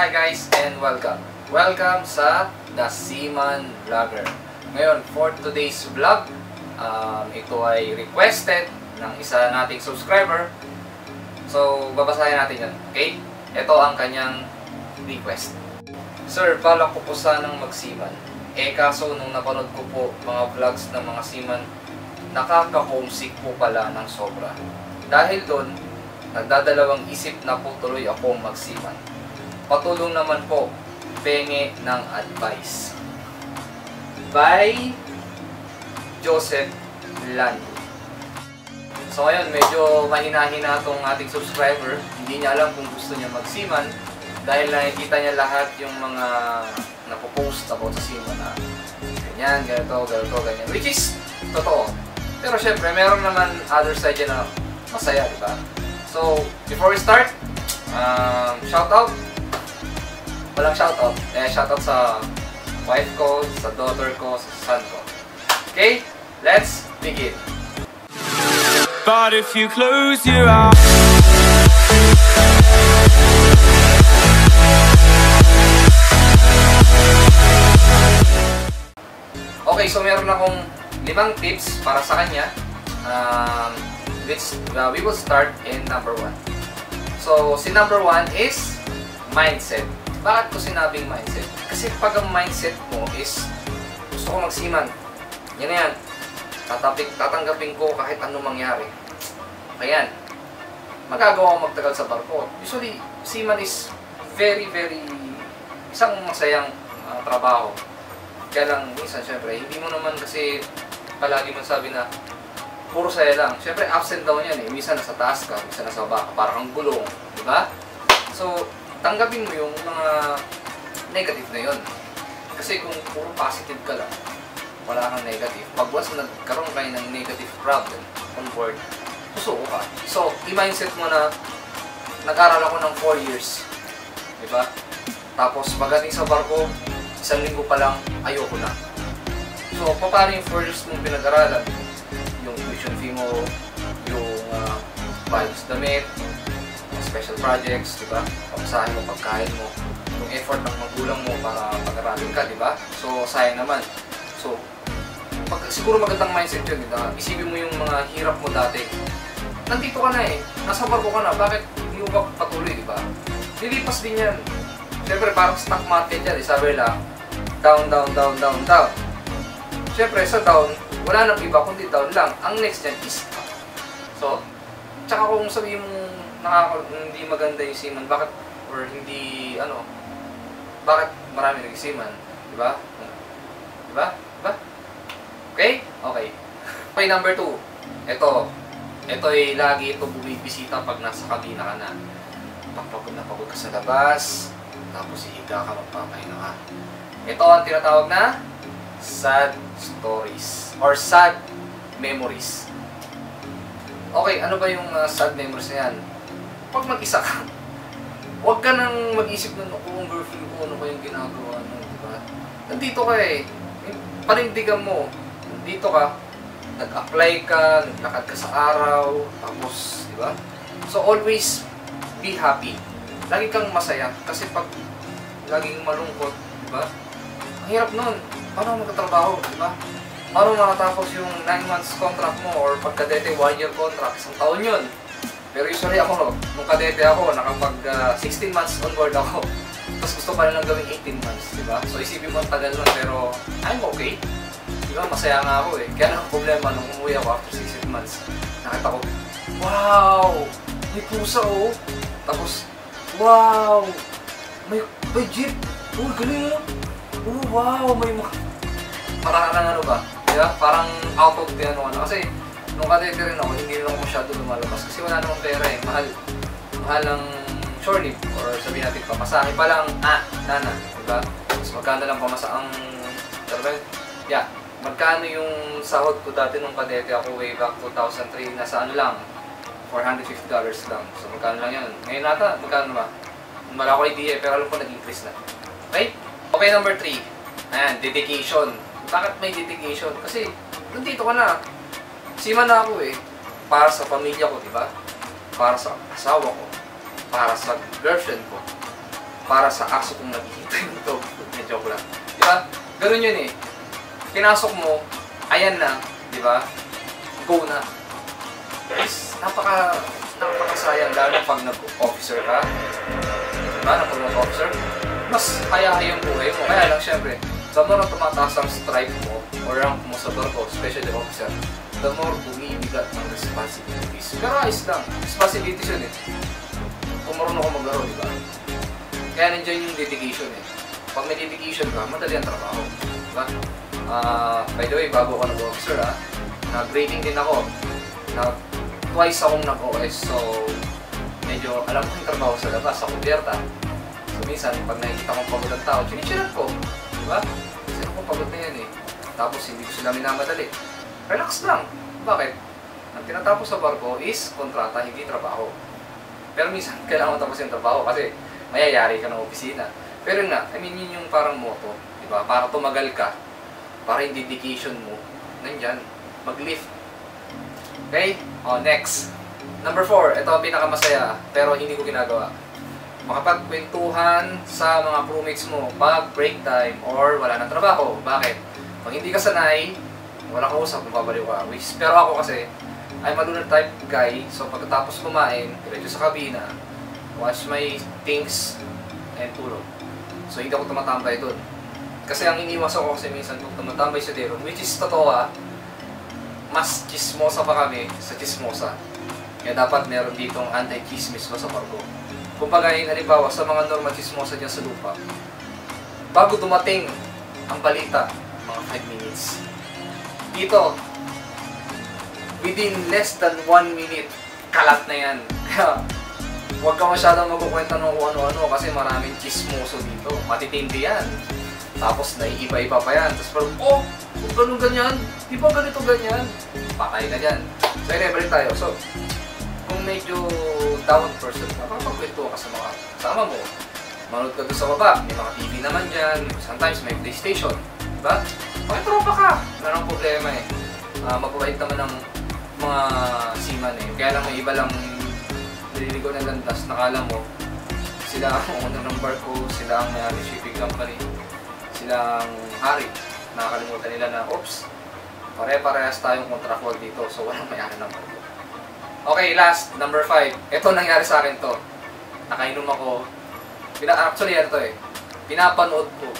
Hi guys and welcome. Welcome sa The Seaman Vlogger. Ngayon, for today's vlog, um, ito ay requested ng isa nating subscriber. So, babasahin natin yan. Okay? Ito ang kanyang request. Sir, balak ko po sanang magsiman. Eh kaso nung napanood ko po mga vlogs ng mga seaman, nakaka-homesick po pala ng sobra. Dahil doon, nagdadalawang isip na po tuloy ako magsiman. Patulong naman po, penge ng advice. By Joseph Lando. So ngayon, medyo mahina-hina itong ating subscriber. Hindi niya alam kung gusto niya magsiman dahil nakikita niya lahat yung mga napopost about sa seaman na ganyan, ganito, ganito, ganyan. Which is, totoo. Pero syempre, meron naman other side na masaya, di ba? So, before we start, um, shout out. Walang shout out. Eh, shout out sa wife ko, sa daughter ko, sa son ko. Okay? Let's begin. But if you close your eyes Okay, so meron akong limang tips para sa kanya. Um, which uh, we will start in number one. So, si number one is mindset. Bakit ko sinabing mindset? Kasi pag ang mindset mo is gusto ko magsiman. Yan na yan. Tatapik, tatanggapin ko kahit anong mangyari. Ayan. Magagawa ko magtagal sa barko. Usually, seaman is very, very isang masayang uh, trabaho. Kaya lang, minsan, syempre, hindi mo naman kasi palagi mo sabi na puro saya lang. Syempre, ups and down yan eh. Minsan nasa taas ka, minsan nasa baba parang kang gulong. Di ba? So, tanggapin mo yung mga negative na yon. Kasi kung puro positive ka lang, wala kang negative. Pag once nagkaroon kayo ng negative problem on board, susuko ka. So, i-mindset mo na nag-aral ako ng 4 years. Di ba? Tapos, pagdating sa barko, isang linggo pa lang, ayoko na. So, paano yung 4 years mong pinag-aralan? Yung tuition fee mo, yung uh, vibes damit, yung special projects, di ba? Pamasahin mo, pagkain mo, yung effort ng magulang mo para pag-aralin ka, di ba? So, sayang naman. So, pag, siguro magandang mindset yun, ba? Isipin mo yung mga hirap mo dati. Nandito ka na eh. Nasa barko ka na. Bakit hindi mo ba patuloy, di ba? Lilipas din yan. Siyempre, parang stock market yan. Eh. Sabi nila, down, down, down, down, down. Siyempre, sa down, wala nang iba kundi down lang. Ang next dyan is up. So, tsaka kung sabihin mo nakaka, hindi maganda yung seaman, bakit, or hindi, ano, bakit marami nag-seaman? Di ba? Di ba? Ba? Okay? Okay. Okay, number two. Ito. Ito ay lagi ito bumibisita pag nasa kabina ka na. Pagpagod na pagod ka sa labas, tapos ihiga ka, magpapahinga ka. Ito ang tinatawag na sad stories or sad memories. Okay, ano ba yung uh, sad memories na yan? Pag mag-isa ka, huwag ka nang mag-isip nun, ako ang girlfriend ko, ano ba yung ginagawa nyo, di ba? Nandito ka eh. Panindigan mo. Nandito ka, nag-apply ka, naglakad ka sa araw, tapos, di ba? So, always be happy. Lagi kang masaya. Kasi pag laging malungkot, di ba? Ang hirap nun. Paano magkatrabaho, di ba? Paano makatapos yung 9 months contract mo or pagkadete 1 year contract, isang taon yun. Pero usually ako, nung kadete ako, nakapag uh, 16 months on board ako. Tapos gusto pa lang gawing 18 months, di ba? So isipin mo ang tagal nun, pero I'm okay. Di ba? Masaya nga ako eh. Kaya lang problema nung umuwi ako after 16 months, nakita ko, wow! May pusa oh! Tapos, wow! May, may jeep! Oh, galing ah! Oh, wow! May mga... Parang ano ba? Di ba? Parang out of the ano ano. Kasi, nung kadete rin ako, hindi rin ako masyado lumalabas. Kasi wala namang pera eh. Mahal. Mahal ng shore leave. Or sabihin natin, pamasahe pa lang, ah, nana. Di ba? Tapos magkano lang pamasa ang... Ba? Yeah. Magkano yung sahod ko dati nung kadete ako way back 2003, nasa ano lang, $450 lang. So magkano lang yun. Ngayon nata, magkano ba? Wala ko idea, pero alam ko nag-increase na. Okay? Okay, number 3. Ayan, dedication. Bakit may dedication? Kasi, nandito ka na. Sima na ako eh. Para sa pamilya ko, di ba? Para sa asawa ko. Para sa girlfriend ko. para sa aso kong naghihintay nito. Hindi, joke lang. Di ba? Ganun yun eh. Pinasok mo, ayan na, di ba? Go na. Guys, napaka, napakasayang lalo pag nag-officer ka. Di ba? Pag nag-officer, mas kaya yung buhay mo. Kaya lang, syempre, more na tumataas ang stripe mo or rank mo sa barko, especially officer, the more bumibigat ang responsibilities. Pero ayos lang. Responsibilities yun eh. Kung marunong ako maglaro, di ba? Kaya nandiyan yung dedication eh. Pag may dedication ka, madali ang trabaho. Di? Ah, by the way, bago ako nag-officer ah, nag-grading din ako. Nag twice akong nag-OS, so medyo alam ko yung trabaho sa labas, sa kubyerta. So minsan, pag nakikita kong pagod ang tao, chinichirat ko. Di ba? Kasi ako pagod na yan eh. Tapos hindi ko sila minamadali. Relax lang. Bakit? Ang tinatapos sa barko is kontrata, hindi trabaho. Pero minsan, kailangan mo tapos yung trabaho kasi mayayari ka ng opisina. Pero nga, I mean, yun yung parang motto. Di ba? Para tumagal ka, para yung dedication mo, nandyan, mag-lift. Okay? O, next. Number four, ito ang pinakamasaya, pero hindi ko ginagawa. Makapagkwentuhan sa mga crewmates mo pag break time or wala ng trabaho. Bakit? Pag hindi ka sanay, wala kang usap, mababaliw ka. Which, pero ako kasi, I'm a lunar type guy, so pagkatapos kumain, diretso sa kabina, wash my things, and tulog. So hindi ako tumatambay doon. Kasi ang iniwas ako kasi minsan kung tumatambay sa room, which is totoo ah, mas chismosa pa kami sa chismosa. Kaya dapat meron ditong anti-chismis ko sa barko. Kung pagayin, halimbawa, sa mga normal chismosa dyan sa lupa, bago dumating ang balita, mga 5 minutes, dito, within less than 1 minute, kalat na yan. Huwag ka masyadong magkukwenta ng ano-ano kasi maraming chismoso dito. Matitindi yan. Tapos naiiba-iba pa yan. Tapos parang, oh, kung ganun ganyan, di ba ganito ganyan? Patay ka dyan. So, anyway, balik tayo. So, kung medyo down person ka, makapagkwento ka sa mga kasama mo. Manood ka doon sa baba, may mga TV naman dyan, sometimes may PlayStation. Diba? Pakitropa ka. Wala nang problema eh. Uh, mababait naman ng mga seaman eh. Kaya lang may iba lang nililigo ng landas, nakala mo, sila ang owner ng barko, sila ang may shipping company, sila ang hari. Nakakalimutan nila na, oops, pare-parehas tayong contractual dito, so walang may-ari ng barko. Okay, last, number 5. Ito nangyari sa akin to. Nakainom ako. Pina actually, ano to eh. Pinapanood ko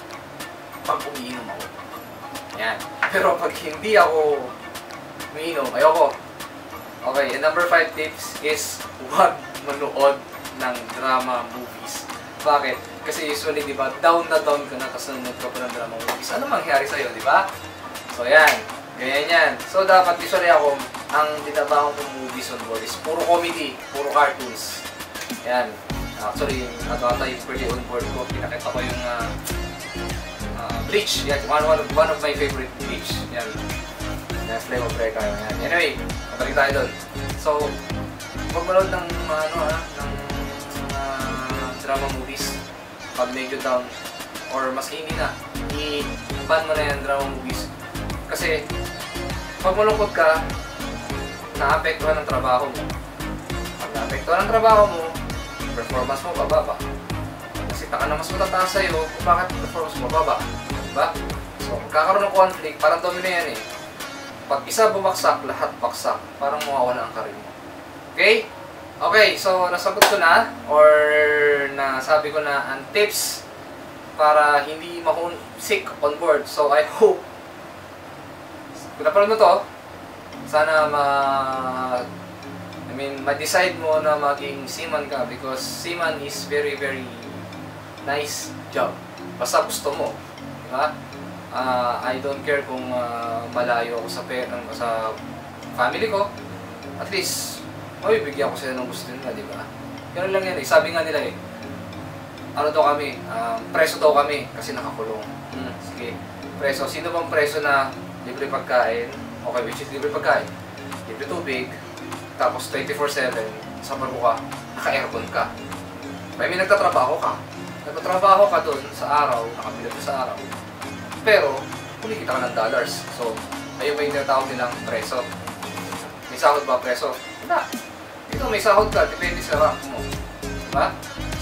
pag umiinom ako. Yan. Pero pag hindi ako umiinom, ayoko. Okay, and number 5 tips is huwag manood ng drama movies. Bakit? Kasi usually, di ba, down na down ka na kasi nanonood ka pa ng drama movies. Ano mangyari sa'yo, di ba? So, yan. Ganyan yan. So, dapat usually ako, ang tinabaho kong movies on board is puro comedy, puro cartoons. Yan. Actually, ano ata yung pretty on board ko, pinakita ko yung uh, Bleach. Yan, one, one, one of my favorite Bleach. Yan. Yan, Flame of Recca. Yan. Anyway, mabalik tayo doon. So, pag manood ng, ano ha, ng uh, drama movies, pag medyo down, or mas hindi na, i-ban mo na yan drama movies. Kasi, pag malungkot ka, naapektuhan ng trabaho mo. Pag naapektuhan ng trabaho mo, performance mo bababa. Kasi taka na mas matataas sa'yo kung bakit performance mo bababa. Diba? So, magkakaroon ng conflict, parang domino yan eh. Pag isa bumagsak, lahat baksak. Parang mawawala ang karir. Okay? Okay, so nasagot ko na or nasabi ko na ang tips para hindi sick on board. So I hope kung napanood mo to, sana ma I mean, ma-decide mo na maging seaman ka because seaman is very very nice job. Basta gusto mo, ba? Uh, I don't care kung uh, malayo ako sa pera sa family ko. At least mabibigyan ko sila ng gusto nila, di ba? Ganun lang yan eh. Sabi nga nila eh, ano daw kami, uh, preso daw kami kasi nakakulong. Hmm, sige, preso. Sino bang preso na libre pagkain? Okay, which is libre pagkain. Libre tubig. Tapos 24-7, sa barko ka, naka-aircon ka. May may nagtatrabaho ka. Nagtatrabaho ka doon sa araw, nakabilang sa araw. Pero, kumikita ka ng dollars. So, ayun ba yung tinatawag nilang preso? May sahod ba preso? Wala. Dito may sahod ka, depende sa rank mo. Diba?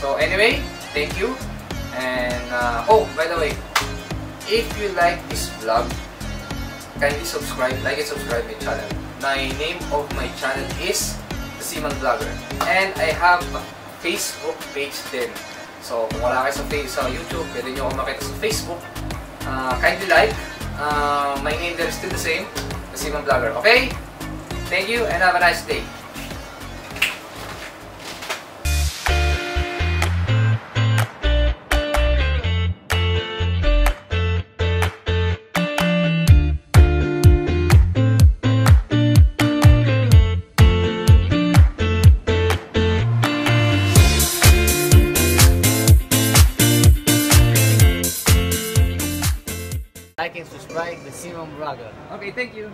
So, anyway, thank you. And, uh, oh, by the way, if you like this vlog, kindly subscribe, like and subscribe my channel. My name of my channel is The Seaman Vlogger. And I have a Facebook page din. So, kung wala kayo sa, sa YouTube, pwede nyo ako makita sa Facebook. Uh, kindly like. Uh, my name there is still the same. Seaman Vlogger. Okay? Thank you and have a nice day. Thank you.